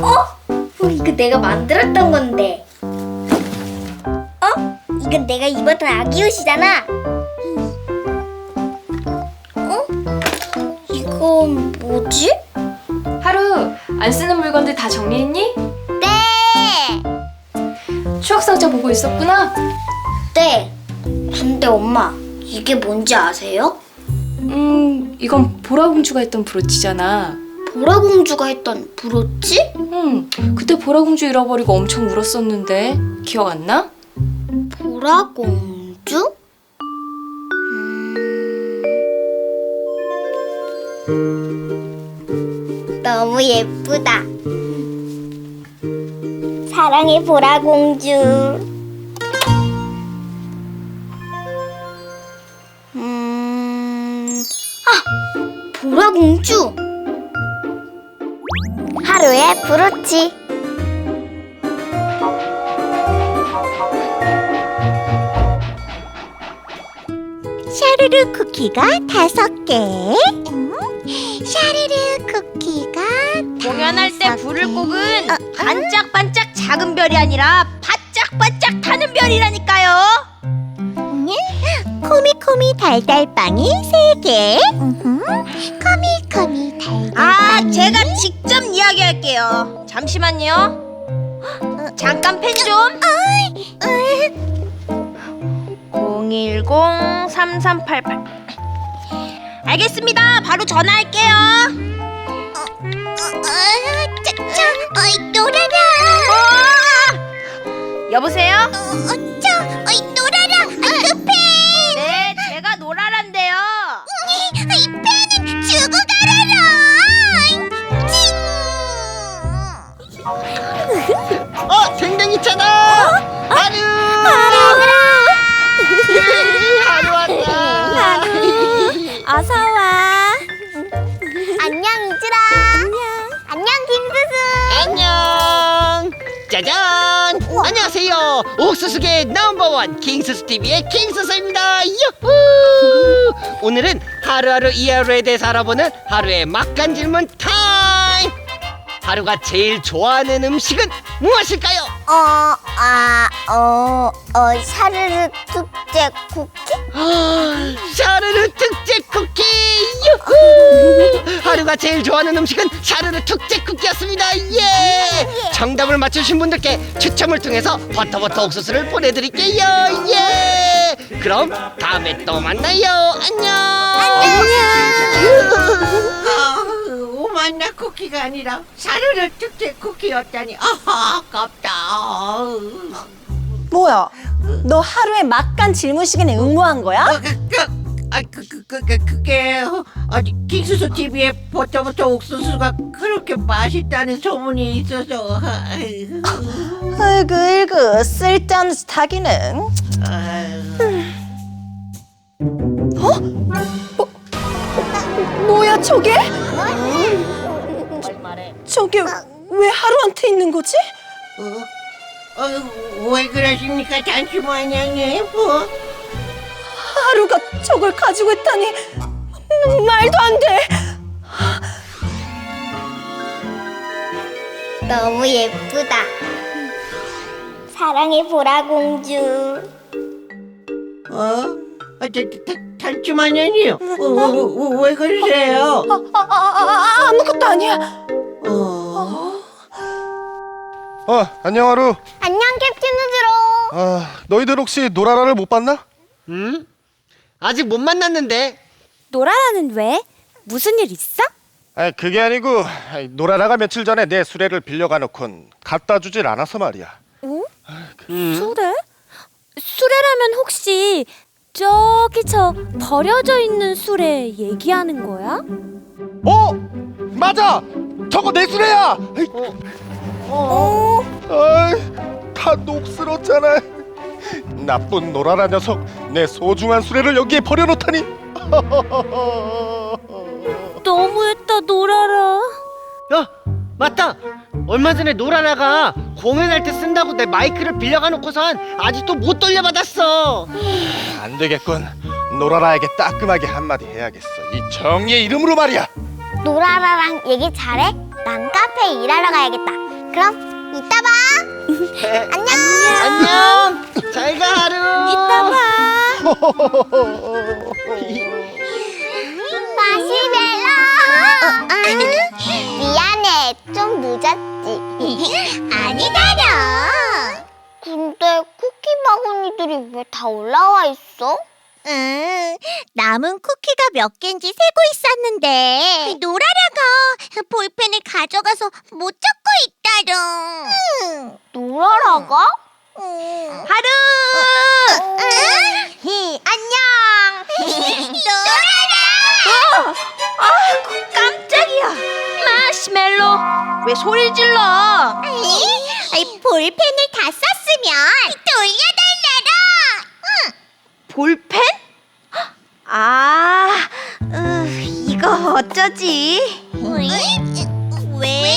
어, 이거 내가 만들었던 건데. 어? 이건 내가 입었던 아기 옷이잖아. 어? 이건 뭐지? 하루 안 쓰는 물건들 다 정리했니? 네. 추억 상자 보고 있었구나. 네. 근데 엄마, 이게 뭔지 아세요? 음, 이건 보라공주가 했던 브로치잖아. 보라공주가 했던 브로치? 음, 그때 보라공주 잃어버리고 엄청 울었었는데 기억 안 나? 보라공주? 음... 너무 예쁘다. 사랑해 보라공주. 음... 아! 보라공주! 하루의 브로치. 샤르르 쿠키가 다섯 개. 음, 샤르르 쿠키가 공연할 때 다섯 부를 개. 곡은 어, 반짝반짝 작은 별이 아니라 바짝바짝 타는 별이라니까요. 코미코미 달달빵이 세 개. 음흠, 코미코미. 아, 제가 직접 이야기할게요. 잠시만요. 잠깐 펜 좀. 010-3388 알겠습니다. 바로 전화할게요. 짜짜, 어이 노라라. 어! 여보세요? 어짜, 어 안녕 이즈라. 안녕. 안녕 김수수. 안녕. 짜잔. 안녕하세요. 옥수수계 넘버원 킹스스 TV의 킹스스입니다. 유후. 오늘은 하루하루 이 하루에 대해서 알아보는 하루의 막간 질문 타임. 하루가 제일 좋아하는 음식은 무엇일까요? 어, 아, 어, 어, 샤르르 특제 쿠키? 아, 샤르르 특제 쿠키! 유후! 하루가 제일 좋아하는 음식은 샤르르 특제 쿠키였습니다. 예! 정답을 맞추신 분들께 추첨을 통해서 버터버터 옥수수를 보내드릴게요. 예! 그럼 다음에 또 만나요. 안녕! 아, 오 만나 쿠키가 아니라 사르르 특제 쿠키였다니 아, 아깝다. 뭐야? 너 하루에 막간 질문 시간에 응모한 거야? 어, 그, 그, 아, 그, 그, 그, 그, 그게 아니 킹수수 TV에 버터버터 옥수수가 그렇게 맛있다는 소문이 있어서 아이고, 으그 으그 쓸데없는 짓 하기는 아유. 뭐야 저게? 저게 왜 하루한테 있는 거지? 어? 어, 왜 그러십니까? 잠시만요, 뭐? 하루가 저걸 가지고 있다니 말도 안 돼. 너무 예쁘다. 사랑해 보라 공주. 어? 아, 자, 자, 잠시만요. 어, 어, 어, 왜 그러세요? 아, 아, 아, 아, 아무것도 아니야. 어, 안녕 하루. 안녕 캡틴 우즈로. 아, 너희들 혹시 노라라를 못 봤나? 음? 아직 못 만났는데 노라라는 왜? 무슨 일 있어? 아, 그게 아니고 아이, 노라라가 며칠 전에 내 수레를 빌려가 놓곤 갖다 주질 않아서 말이야. 수레? 수레라면 혹시 저기 저 버려져 있는 수레 얘기하는 거야? 어? 맞아. 저거 내 수레야. 아이, 어? 아이, 다 녹슬었잖아. 나쁜 노라라 녀석, 내 소중한 수레를 여기에 버려놓다니. 너무했다 노라라. 야 맞다 얼마 전에 노라라가 공연할 때 쓴다고 내 마이크를 빌려가 놓고선 아직도 못 돌려받았어 안 되겠군. 노라라에게 따끔하게 한마디 해야겠어. 이 정의의 이름으로 말이야. 노라라랑 얘기 잘해? 난 카페에 일하러 가야겠다. 그럼 이따 봐. 안녕. 안녕. 잘 가 하루. 이따 봐. 마시멜로. 미안해. 좀 늦었지. 아니다려. 근데 쿠키 바구니들이 왜 다 올라와 있어? 응, 남은 쿠키가 몇 개인지 세고 있었는데 노라라가 볼펜을 가져가서 못 잡고 있다롱. 노라라가? 하루. 히, 안녕. 어, 아, 깜짝이야. 마시멜로. 왜 소리 질러? 아이, 볼펜을 다 썼으면 돌려달라라. 볼펜? 아, 으, 이거 어쩌지? 왜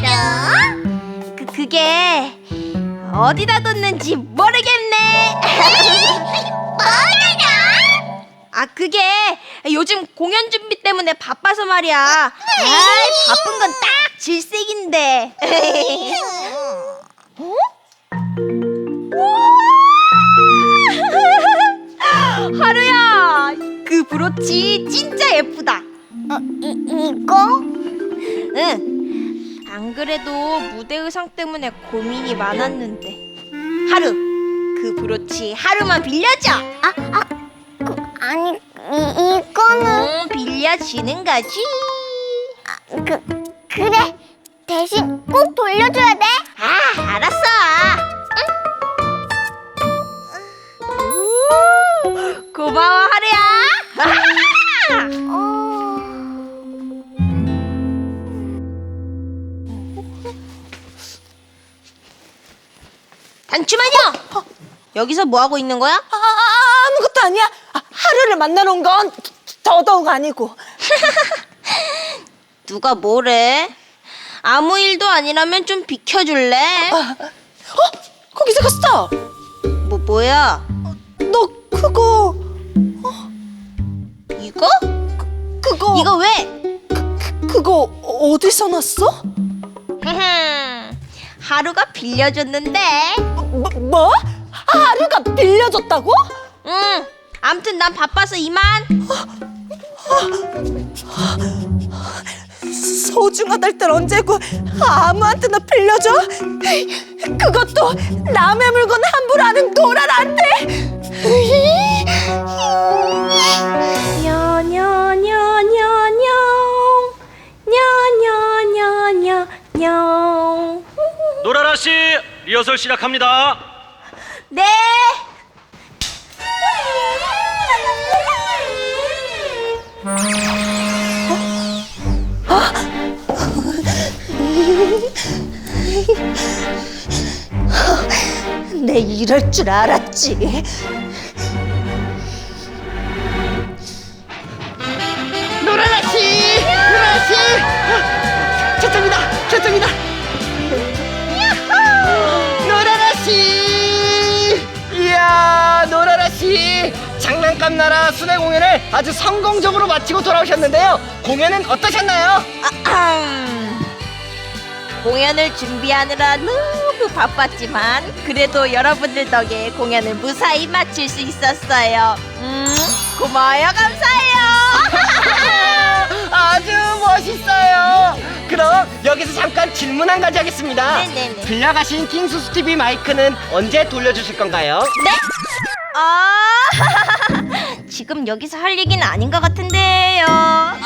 그러냐라? 그 그게 어디다 뒀는지 모르겠네. 뭐라라? 아 그게 요즘 공연 준비 때문에 바빠서 말이야. 아이, 바쁜 건 딱 질색인데. 어? 하루야, 그 브로치 진짜 예쁘다. 어, 이, 이거? 응. 안 그래도 무대 의상 때문에 고민이 많았는데. 하루, 그 브로치 하루만 빌려줘. 그, 아니, 이, 이거는. 응, 빌려주는 거지. 그, 그래. 대신 꼭 돌려줘야 돼. 아, 알았어. 우, 고마워, 하루야. 어... 잠시만요. 여기서 뭐 하고 있는 거야? 아, 아무것도 아니야. 아, 하루를 만나러 온 건 더더욱 아니고. 누가 뭐래? 아무 일도 아니라면 좀 비켜줄래? 어? 거기서 갔어. 뭐 뭐야? 너 그거 이거? 그거 이거 왜? 그거 어디서 났어? 하루가 빌려줬는데. 뭐? 뭐? 하루가 빌려줬다고? 응. 암튼 난 바빠서 이만. 소중하달 땐 언제고 아무한테나 빌려줘? 그것도 남의 물건 함부로 하는 노랄한테 리허설 시작합니다. 네. 내 이럴 줄 알았지 노라라 씨, 노라라 씨. 초점이다, 초점이다. 씨. 장난감 나라 순회 공연을 아주 성공적으로 마치고 돌아오셨는데요. 공연은 어떠셨나요? 공연을 준비하느라 너무 바빴지만 그래도 여러분들 덕에 공연을 무사히 마칠 수 있었어요. 음, 고마워요, 감사해요. 아주 멋있어요. 그럼 여기서 잠깐 질문 한 가지 하겠습니다. 네네네. 빌려가신 킹수스 TV 마이크는 언제 돌려주실 건가요? 네? 아, 지금 여기서 할 얘기는 아닌 것 같은데요.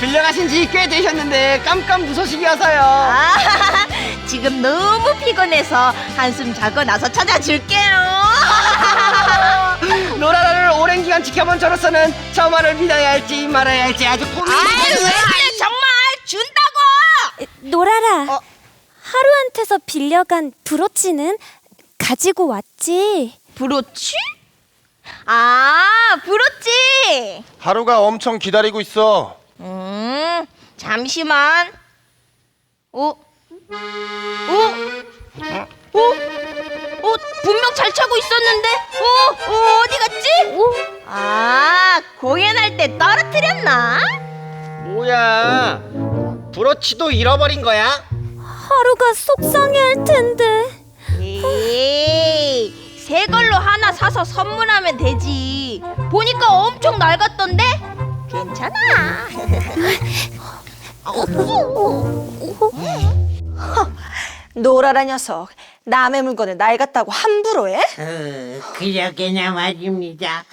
빌려가신 지 꽤 되셨는데 깜깜 무소식이어서요. 아, 지금 너무 피곤해서 한숨 자고 나서 찾아줄게요. 노라라를 오랜 기간 지켜본 저로서는 저 말을 믿어야 할지 말아야 할지 아주 고민이 아유, 왜 되는데 그래, 정말 준다고. 노라라 어. 하루한테서 빌려간 브로치는 가지고 왔지 브로치? 아, 브로치. 하루가 엄청 기다리고 있어. 음, 잠시만. 어? 어? 어? 어? 분명 잘 차고 있었는데? 어? 어 어디 갔지? 아, 공연할 때 떨어뜨렸나? 뭐야? 브로치도 잃어버린 거야? 하루가 속상해 할 텐데. 에이, 새 걸로 하나 사서 선물하면 되지. 보니까 엄청 낡았던데? 괜찮아. 노라라 녀석 남의 물건을 낡았다고 함부로 해? 어, 그러게나 말입니다.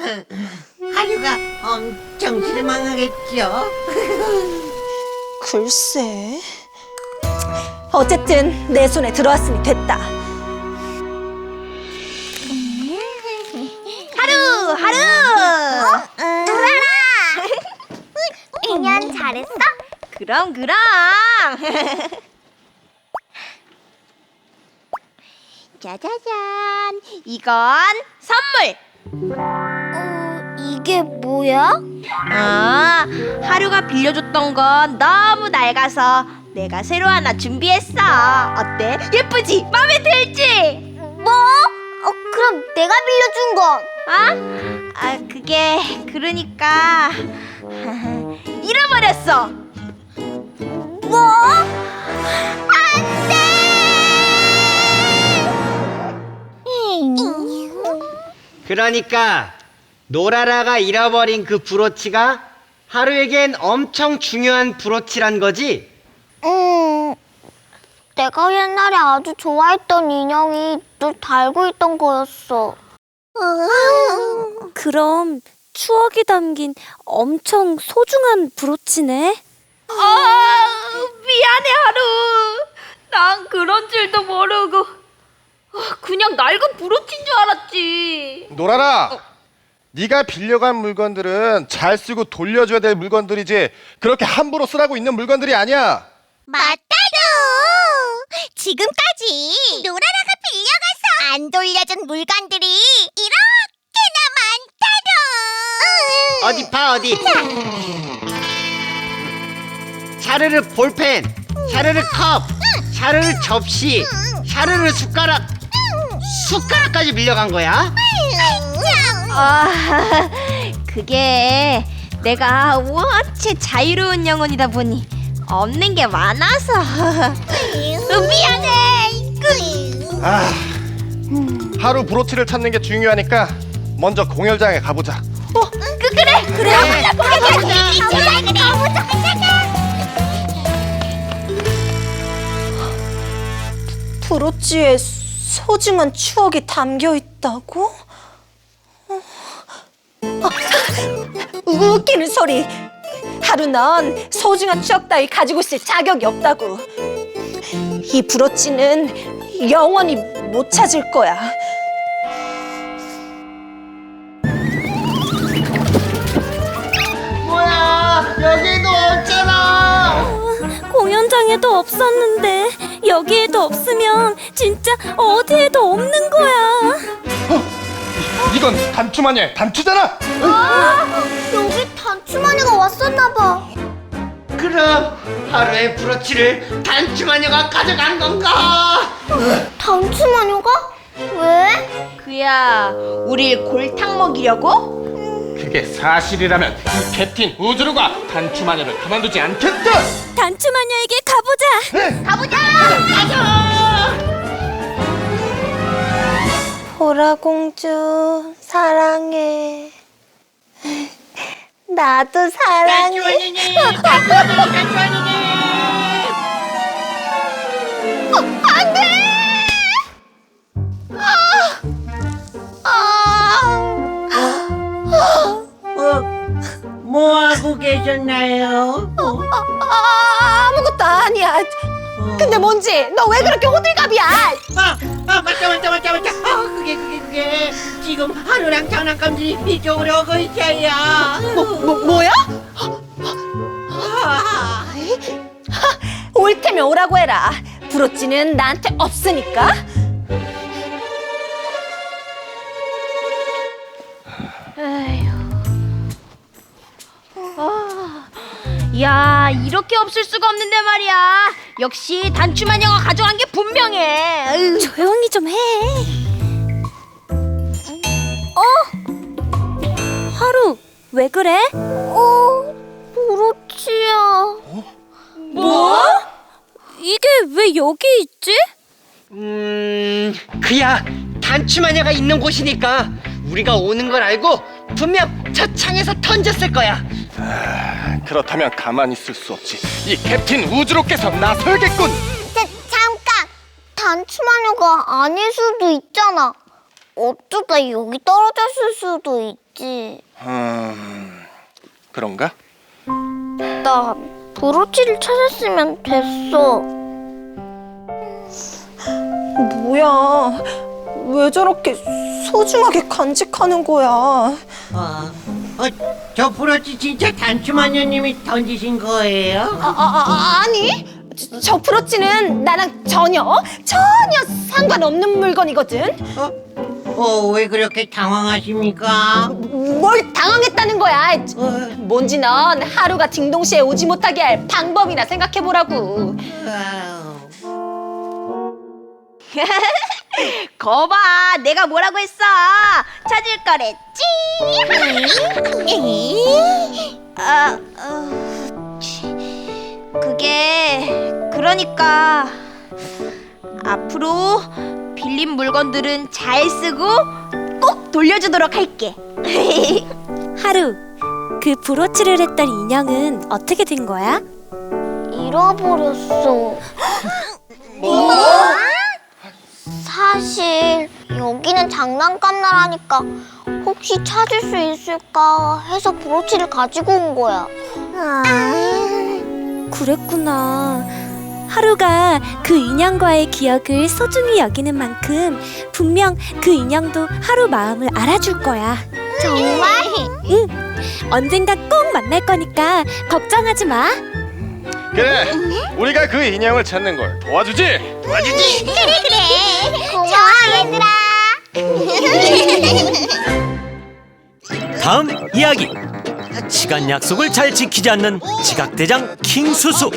하루가 엄청 실망하겠죠? 글쎄. 어쨌든 내 손에 들어왔으니 됐다. 그럼 그럼. 짜자잔. 이건 선물. 어, 이게 뭐야? 아, 하루가 빌려줬던 건 너무 낡아서 내가 새로 하나 준비했어. 어때? 예쁘지? 마음에 들지? 뭐? 어, 그럼 내가 빌려준 건? 아? 아, 그게 그러니까 잃어버렸어. 뭐? 안 돼! 그러니까 노라라가 잃어버린 그 브로치가 하루에겐 엄청 중요한 브로치란 거지? 음, 내가 옛날에 아주 좋아했던 인형이 늘 달고 있던 거였어. 그럼 추억이 담긴 엄청 소중한 브로치네. 아, 미안해 하루. 난 그런 줄도 모르고 아, 그냥 낡은 브로치인 줄 알았지. 노라라. 네가 빌려간 물건들은 잘 쓰고 돌려줘야 될 물건들이지 그렇게 함부로 쓰라고 있는 물건들이 아니야. 맞다요. 지금까지 노라라가 빌려가서 안 돌려준 물건들이 이렇게나 많다요. 어디 봐 어디 샤르르 볼펜 샤르르 컵 샤르르 접시 샤르르 숟가락 숟가락까지 밀려간 거야? 아, 그게 내가 원체 자유로운 영혼이다 보니 없는 게 많아서 미안해. 아, 하루 브로치를 찾는 게 중요하니까 먼저 공연장에 가보자. 그 그래 그래 가보자 가보자 그래, 가보자. 브로치에 소중한 추억이 담겨 있다고? 어. 아, 웃기는 소리. 하루 넌 소중한 추억 따위 가지고 있을 자격이 없다고. 이 브로치는 영원히 못 찾을 거야. 뭐야 여기도 없잖아 공연장에도 없었는데 여기에도 없으면 진짜 어디에도 없는 거야. 이건 단추마녀의 단추잖아. 여기 단추마녀가 왔었나 봐. 그럼 하루의 브로치를 단추마녀가 가져간 건가? 단추마녀가? 왜? 그야 우릴 골탕 먹이려고? 그게 사실이라면 이 개틴 우주루가 단추마녀를 가만두지 않겠다. 단추 마녀에게 가보자. 보라 공주 사랑해. 나도 사랑해. 어, 뭐 하고 계셨나요? 어, 아, 아무것도 아니야. 근데 뭔지 너 왜 그렇게 호들갑이야? 아, 아 맞다 맞다 맞다 맞다. 아 그게 그게 그게 지금 하루랑 장난감들이 이쪽으로 오고 있어요. 뭐, 뭐 뭐야? 아, 올 테면 오라고 해라. 브로치는 나한테 없으니까. 야 이렇게 없을 수가 없는데 말이야 역시 단추마녀가 가져간 게 분명해 으. 조용히 좀 해. 어? 하루 왜 그래? 어, 브로치야. 뭐? 이게 왜 여기 있지? 음, 그야 단추 마녀가 있는 곳이니까 우리가 오는 걸 알고 분명 저 창에서 던졌을 거야. 그렇다면 가만히 있을 수 없지. 이 캡틴 우주로께서 나설겠군. 자, 잠깐. 단추마녀가 아닐 수도 있잖아. 어쩌다 여기 떨어졌을 수도 있지. 음, 그런가? 나 브로치를 찾았으면 됐어. 뭐야? 왜 저렇게 소중하게 간직하는 거야? 어, 어, 저 브로치 진짜 단추 마녀님이 던지신 거예요? 아, 아, 아 아 니 저, 저 브로치는 나랑 전혀 전혀 상관없는 물건이거든. 어? 어, 왜 그렇게 당황하십니까? 뭘 당황했다는 거야? 뭔지 넌 하루가 딩동시에 오지 못하게 할 방법이나 생각해 보라고. 아우. 거봐, 내가 뭐라고 했어? 찾을 거랬지? 아, 어, 치. 그게 그러니까 앞으로 빌린 물건들은 잘 쓰고 꼭 돌려주도록 할게. 하루, 그 브로치를 했던 인형은 어떻게 된 거야? 잃어버렸어. 뭐? 사실 여기는 장난감 나라니까 혹시 찾을 수 있을까 해서 브로치를 가지고 온 거야. 그랬구나. 하루가 그 인형과의 기억을 소중히 여기는 만큼 분명 그 인형도 하루 마음을 알아줄 거야. 정말? 언젠가 꼭 만날 거니까 걱정하지 마. 그래, 우리가 그 인형을 찾는 걸 도와주지. 도와주지. 그래 그래. 고마워 얘들아. 다음 이야기 시간 약속을 잘 지키지 않는 지각대장 킹수수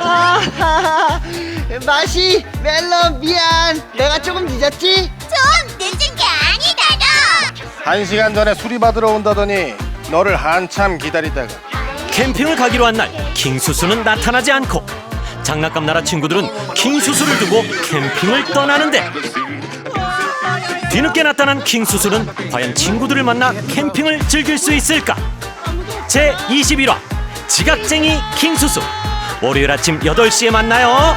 아, 맛이 멜론 미안. 내가 조금 늦었지? 좀 늦은 게 아니다 너. 한 시간 전에 수리 받으러 온다더니 너를 한참 기다리다가 캠핑을 가기로 한 날 킹수수는 나타나지 않고 장난감 나라 친구들은 킹수수를 두고 캠핑을 떠나는데 뒤늦게 나타난 킹수수는 과연 친구들을 만나 캠핑을 즐길 수 있을까? 제 21화 지각쟁이 킹수수 월요일 아침 8시에 만나요.